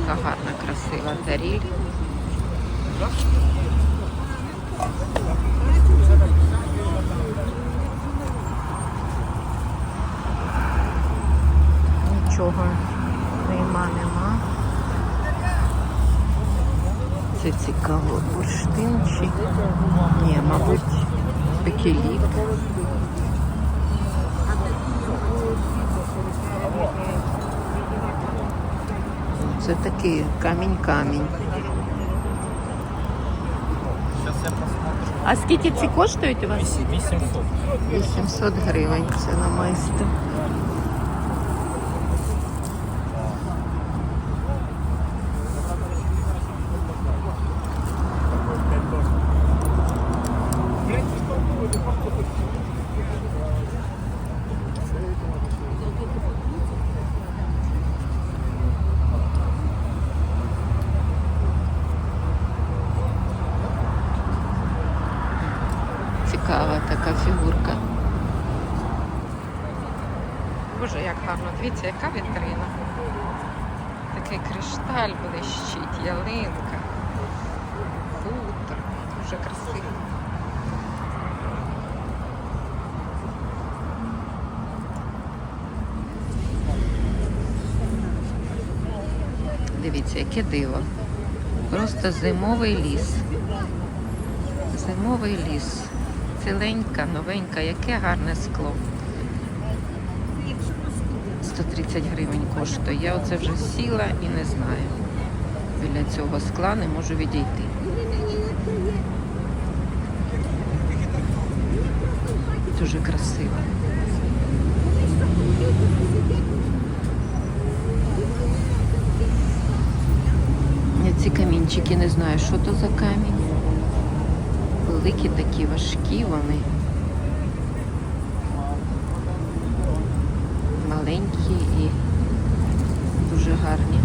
яка гарна, красива таріль. Нічого нема, нема. Це цікаво, бурштин чи ні, мабуть, бекеліт. Це такий камінь-камінь. А скільки ці коштують у вас? 800. 800 гривень це на майстер. Цікава така фігурка. Боже, як гарно. Дивіться, яка вітрина. Такий кришталь блищить, ялинка, хутор. Дуже красиво. Дивіться, яке диво. Просто зимовий ліс. Зимовий ліс. Ціленька, новенька, яке гарне скло. 130 гривень коштує. Я оце вже сіла і не знаю. Біля цього скла не можу відійти. Дуже красиво. Ці камінчики не знаю, що то за камінь. Великі такі важкі вони. Маленькі і дуже гарні.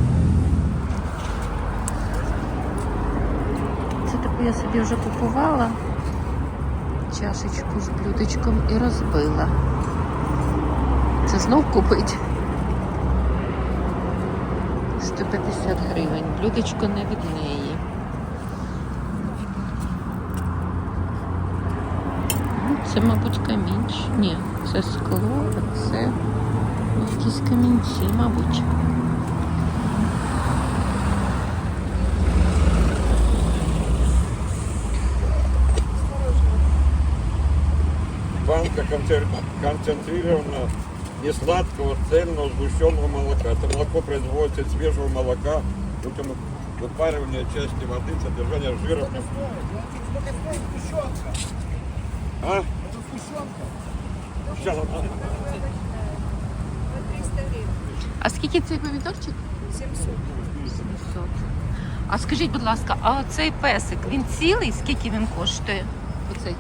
Це таку я собі вже купувала чашечку з блюдечком і розбила. Це знов купить. 150 гривень. Блюдечко не від неї. Ну, Це, мабуть, камінч. Ні, це скло, а це якісь камінці, мабуть. банка концер- концентрированного несладкого цельного сгущенного молока. Это молоко производится из свежего молока путем выпаривания части воды, содержания жира. А? Сейчас, а? Скільки цей помідорчик? 700. 700. А скажіть, будь ласка, а оцей песик, він цілий? Скільки він коштує? Оцей.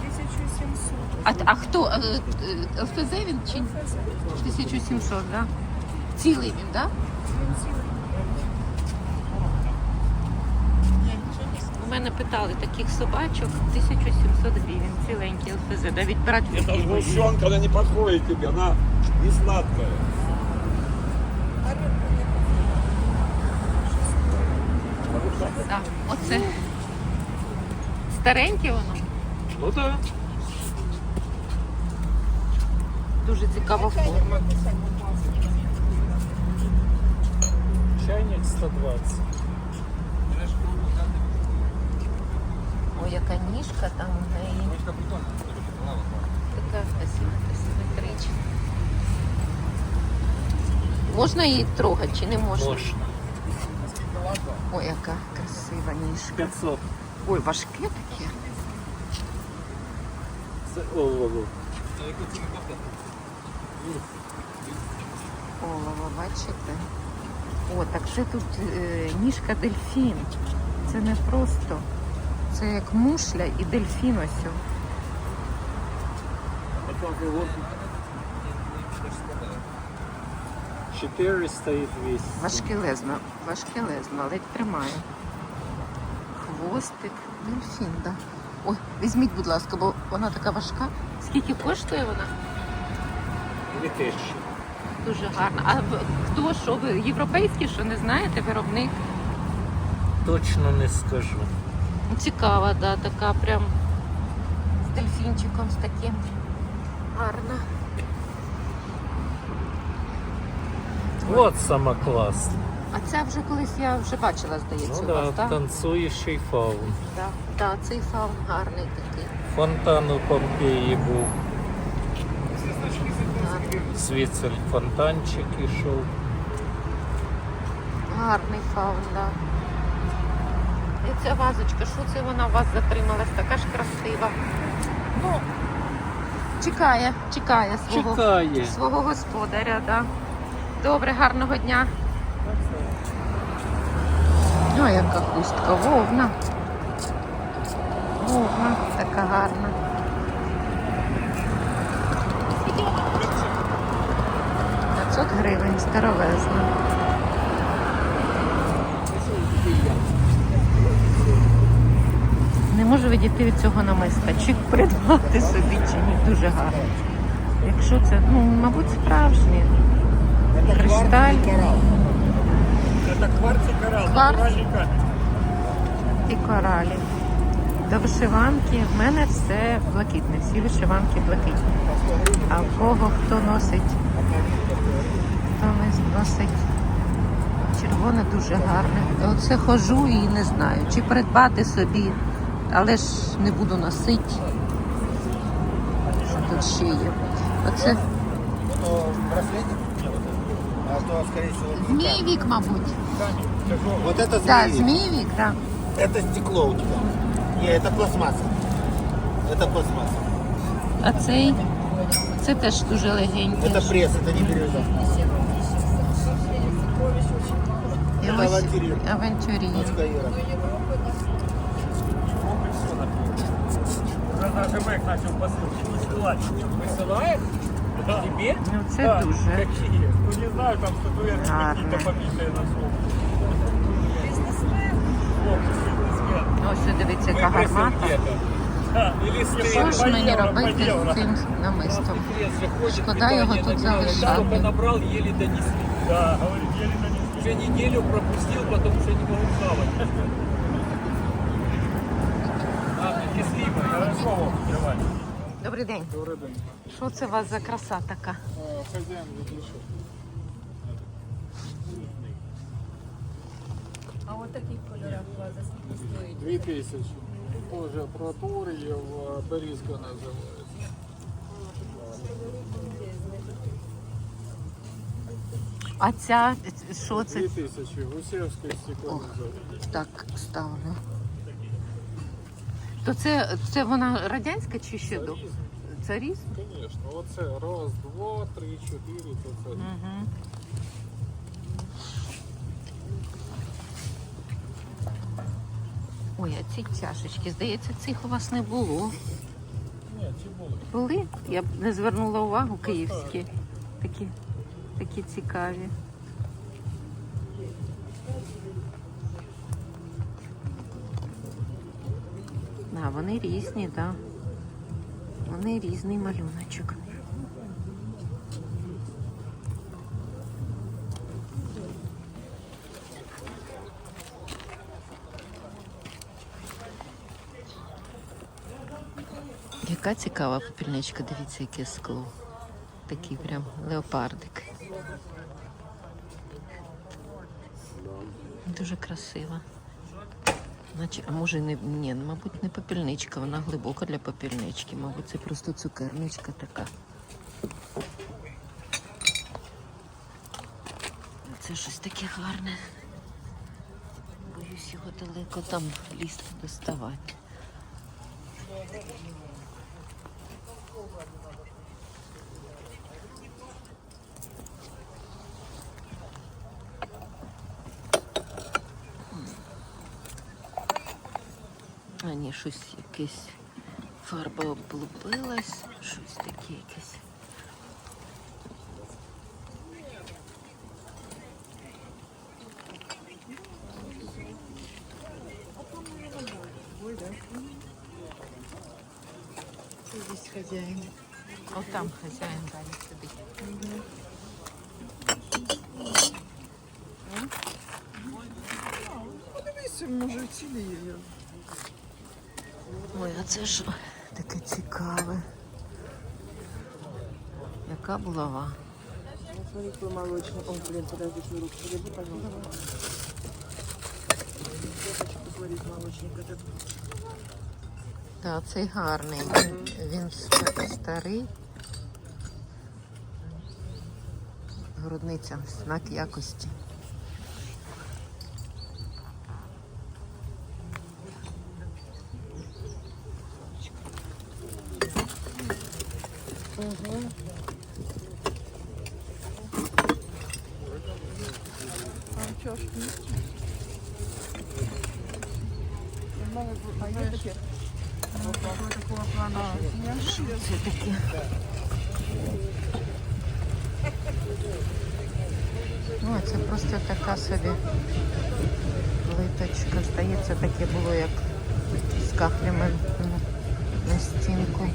1700. А, а хто? Е, е, ЛФЗ він чи? 1700, так? Да? Цілий він, так? Да? У мене питали таких собачок 1700 гривень, ціленький ЛФЗ, да, відбирати Это сгущенка, она не подходит тебе, она не сладкая. Да, оце стареньке воно. Ну да. Дуже цікава форма. Чайник 120. Ой, яка ніжка там у неї. Така асиметрична. Можна її трогати чи не можна? Можна. Ой, яка красива ніжка. 500. Ой, важке таке. Це олово. Олово, бачите? О, так це тут е, ніжка дельфін. Це не просто. Це як мушля і дельфін ось. о. 400 і 200. Важкелезно, важкелезно, ледь тримає. Хвостик, дельфін, да. Ой, візьміть, будь ласка, бо вона така важка. Скільки коштує вона? 2000. дуже гарна. А хто що ви європейський, що не знаєте, виробник? Точно не скажу. Цікава, да, така прям з дельфінчиком, з таким. Гарна. От сама класна. А це вже колись я вже бачила, здається, Ну у вас, да, так? танцюючий фаун. Так, да, цей фаун гарний такий. Фонтан у Помпеї був. Звідси фонтанчик ішов. гарний фаун, да. І ця вазочка, що це вона у вас затрималась? Така ж красива. Ну, чекає, чекає свого, Чекає. свого господаря, да. Добре, гарного дня. О, яка хустка, вовна. Вовна, така гарна. 500 гривень, старовезна. Не можу відійти від цього намиста. Чи придбати собі, чи ні. Дуже гарно. Якщо це, ну, мабуть, справжнє. Это кварц и коралл, Кварц. натуральный камень. і коралі. До вишиванки в мене все блакитне, всі вишиванки блакитні. А в кого хто носить, хто не носить червоне дуже гарне. Оце хожу і не знаю, чи придбати собі, але ж не буду носити. Що тут ще є? Оце браслетик, а то, скорее всего, змієвік, мабуть. Вот это Так, змеевик. змієвік, так. Это стекло у тебя. Не, это пластмасса. Это пластмасса. А цей це теж дуже легенький. Это пресс, это не бирюза. І Это ось авантюрир. авантюрір. Дочка Ира. Уже даже Мэг начал посылки высылать. Высылает? Тебе? Ну це дуже. Какие? Ну не знаю, там статуэтки Гарно. какие-то побитые на слово. Ось дивіться, яка гармата. Що ж мені робити з цим намистом? Шкода його тут залишати. донесли. Да, говорит, еле донесли. Уже неделю пропустил, потому что не могу хавать. А, неслимо. Хорошо, давай. Добрий день. Добрий день. Що це у вас за краса така? Хозяин відійшов. А от таких кольорах ваза скільки стоїть? Дві тисячі. Тоже проторіїв, берізка називається. А ця що це? Дві тисячі. Гусевське стекло називається. Так, ставлю. То це, це вона радянська чи ще до? Це різне? Звісно, оце раз, два, три, чотири, то це. Угу. Ой, а ці чашечки, здається, цих у вас не було. Ні, чи були? Були? Я б не звернула увагу київські. Такі, такі цікаві. А, вони різні, так. Да. Вони різний малюночок. Яка цікава попільничка, дивіться, яке скло. Такий прям леопардик. Дуже красива. А може не ні, мабуть, не попільничка, вона глибока для попільнички. Мабуть, це просто цукерничка така. Це щось таке гарне. Боюсь його далеко там лізти доставати. Ашані щось якесь фарба облупилась, щось таке якесь. Здесь хозяин. Вот там хозяин, да, сидит. Ну, Подивися, може, цілі є. Це що таке цікаве. Яка булава? Смотри, молочный. О, блин, подожди, свою руку подержи, пожалуйста. Я цей гарний. Він старий. Грудниця, знак якості. Таке? Такого плана. Що це таке? Ну, це просто така собі плиточка. Здається, таке було, як з кахлями на стінку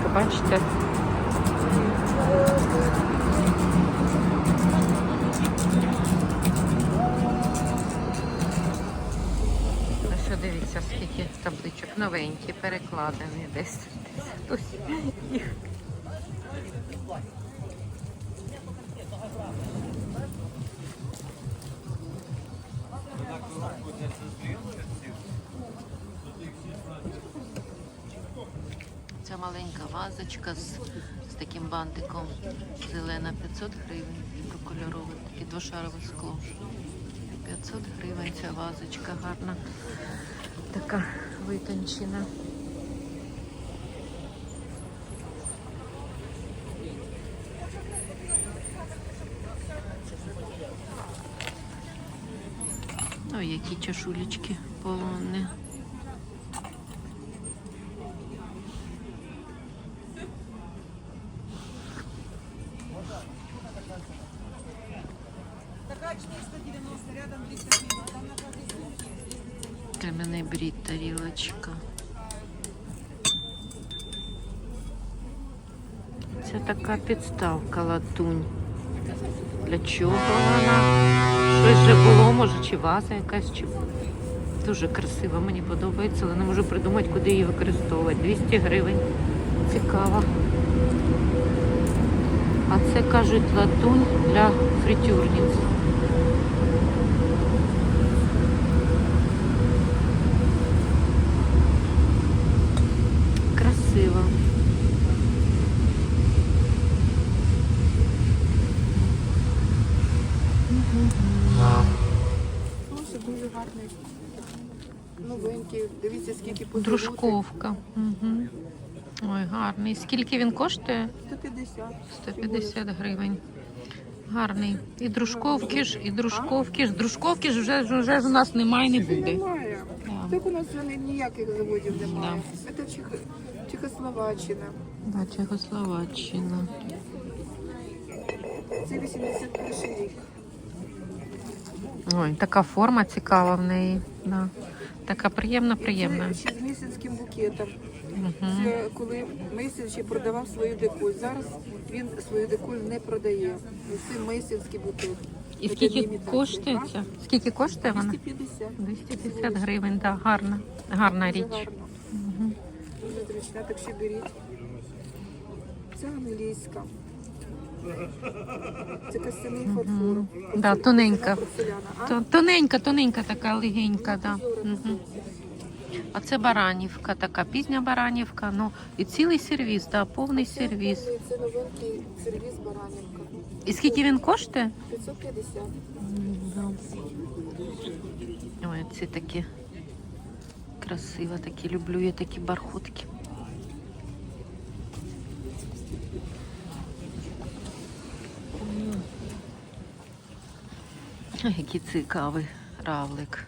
Вечериночка, бачите? Ну що дивіться, скільки табличок новенькі, перекладені десь. Хтось їх. Вазочка з, з таким бантиком зелена 500 гривень, кольорове, таке двошарове скло. 500 гривень ця вазочка гарна, така витончена. Ой, які чашулечки полонні. Кам'яний брід, тарілочка. Це така підставка латунь. Для чого вона? Щось вже було, може, чи ваза якась, чи дуже красива, мені подобається, але не можу придумати, куди її використовувати. 200 гривень. Цікаво. А це кажуть латунь для фритюрниць. Красиво. Дуже дуже гарний. Новенький. Дивіться, скільки позолоти. Дружковка. Угу. Ой, гарний. Скільки він коштує? 150. 150 гривень. Гарний. І дружковки ж, і дружковки ж. Дружковки ж вже, вже ж у нас немає, не буде. Немає. Так у нас вже ніяких заводів немає. Це Чех... Чехословаччина. Да, Чехословаччина. Це 81 рік. Ой, така форма цікава в неї. Да. Така приємна, приємна. Це ще з місяцьким букетом. Угу. Це коли Мейсін ще продавав свою деколь. Зараз він свою деколь не продає. Це Мейсінський букет. І Це скільки імітація. коштує ця? Скільки коштує вона? 250. 250 гривень, так, да, гарна. Гарна річ. гарно. Зручна, так ще беріть. Це англійська. Це костяний фарфор. Да, тоненька. То- Тоненька, тоненька така, легенька, да. А це баранівка, така пізня баранівка. Ну і цілий сервіс, да, повний сервіс. Це новенький сервіс Баранівка. І скільки він коштує? 550. Ой, ці такі красиво, такі люблю я такі бархутки. Який цікавий равлик.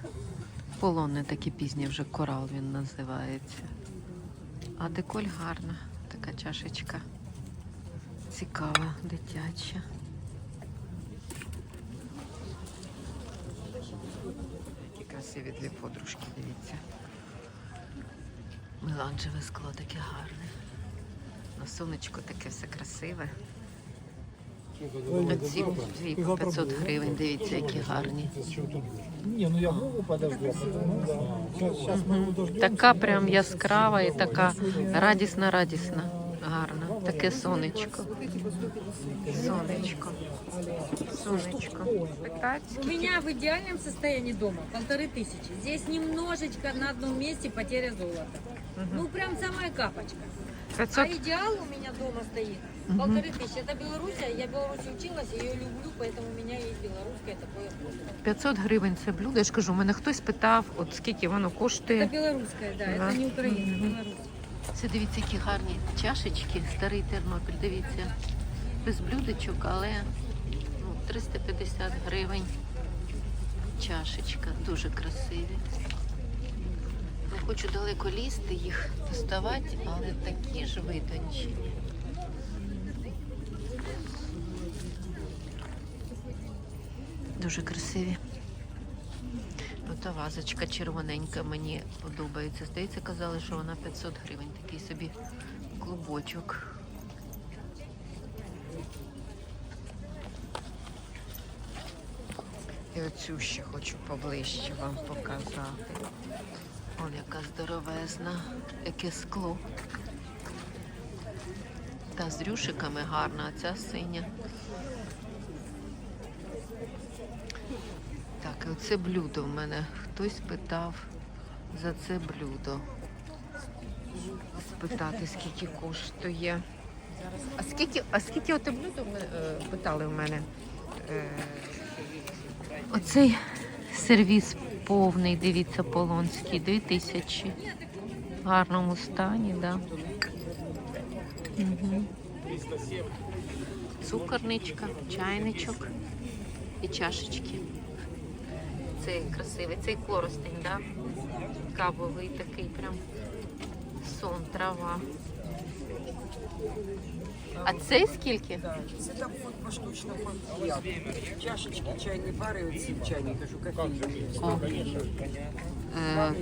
Полонне такі пізні вже корал він називається. А деколь гарна, така чашечка. Цікава, дитяча. Які красиві дві подружки, дивіться. Меланжеве скло таке гарне. На сонечко таке все красиве. Оці дві по 500 гривень, дивіться, які гарні. Не, ну я Вову подожду, а потом, да. Сейчас, сейчас мы его дождем. Така прям яскрава і така радісна, радісна, гарна. Таке сонечко. Сонечко. Сонечко. Питать? У меня в идеальном состоянии дома полторы тысячи. Здесь немножечко на одном месте потеря золота. Ну, прям самая капочка. А 500 идеал у меня дома стоит полторы тысячи. Это Белоруссия, я в Беларуси училась, я ее люблю, поэтому у меня есть белорусское такое. 500 гривень це блюдо. Я ж кажу, мене хтось питав, от скільки воно Это коштує. белорусское, да, Да. это не Украина, Беларусь. Це дивіться, які гарні чашечки, старий Тернопіль, дивіться. Без блюдечок, але ну, 350 гривень. Чашечка, дуже красиві. Не хочу далеко лізти їх доставати, але такі ж витончені. Дуже красиві. Ота вазочка червоненька мені подобається. Здається, казали, що вона 500 гривень. Такий собі клубочок. І оцю ще хочу поближче вам показати. Он яка здоровезна, яке скло. Та з рюшиками гарна, а ця синя. Так, оце блюдо в мене. Хтось питав за це блюдо. Спитати, скільки коштує. А скільки, а скільки оте блюдо мене, е, питали в мене? Е, оцей сервіс повний, дивіться, полонський, 2000. В гарному стані, так. Да. Угу. Цукорничка, чайничок і чашечки. Цей красивий, цей коростень, да? Кавовий такий прям сон, трава. А цей скільки? Це там от поштучно по. Чашечки, чайні пари, оці чайні, кажу, кофейні. О. Е,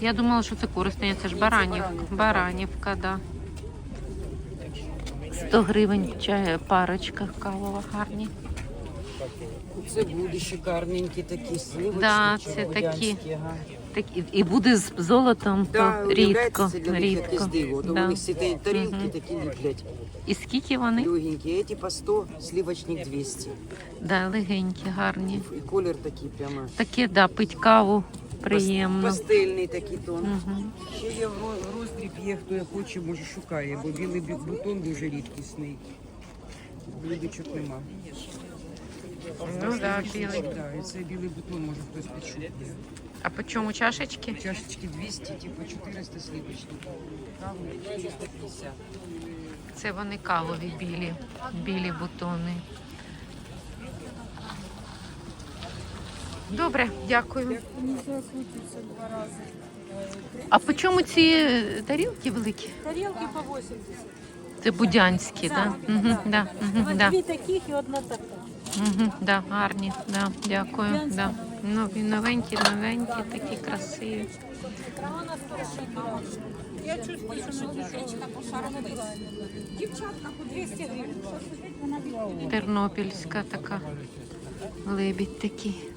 я думала, що це коростень, це ж баранівка. Баранівка, да. 100 гривень чай, парочка кавова гарні. Це буде шикарненькі такі сливочки. Да, це такі. Так, і, і буде з золотом, Да, то рідко. це для них якесь рідко. диво. Да. у них всі ті тарілки Мгм. такі ліплять. І скільки вони? Легенькі. Ці по 100, сливочник 200. Да, легенькі, гарні. І колір такий прямо. Таке, да, пить каву приємно. Пастельний такий тон. Угу. Ще є в ро- роздріб, є хто як хоче, може шукає, бо білий бу- бутон дуже рідкісний. Блюдечок нема. Ну да, білий. Да, і це білий бутон, може хтось підшукує. А по чому чашечки? Чашечки 200, типу 400 сливочників. Каву 450. Це вони кавові білі, білі бутони. Добре, дякую. А по чому ці тарілки великі? Тарелки по 80. Це будянські, так? Да? Да, угу, да. Дві таких і одна така. Угу, да, гарні, да, дякую. Да. Нові, новенькі, новенькі, такі красиві. Я чувствую, що. Дівчатка по 200 гривень. Тернопільська така. Лебідь такий.